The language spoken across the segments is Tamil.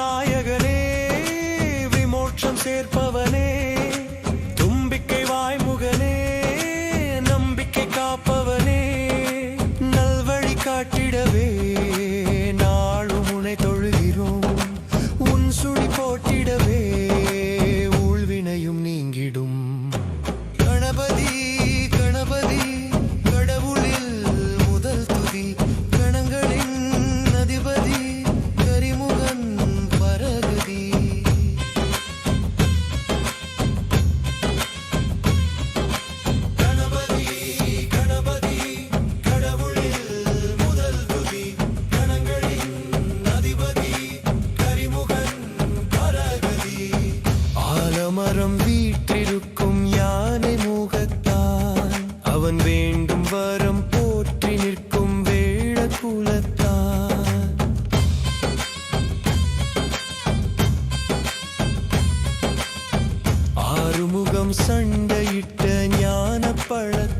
night. வரம் போற்றி நிற்கும் வேட குலத்தார் ஆறுமுகம் சண்டையிட்ட ஞான பழத்த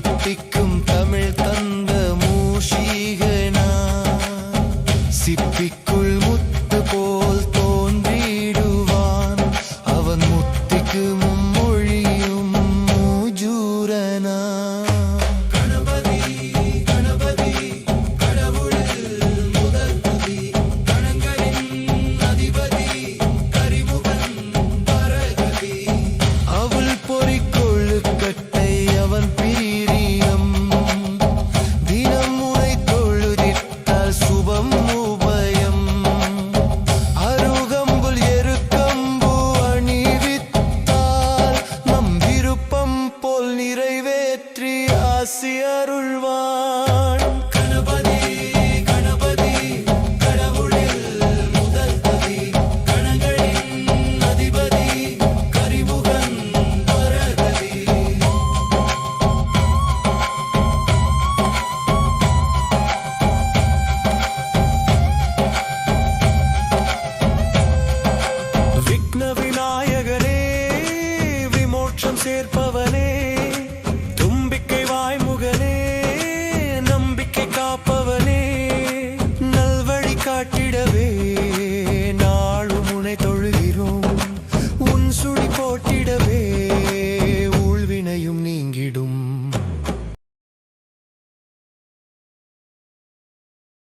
beep, beep, beep.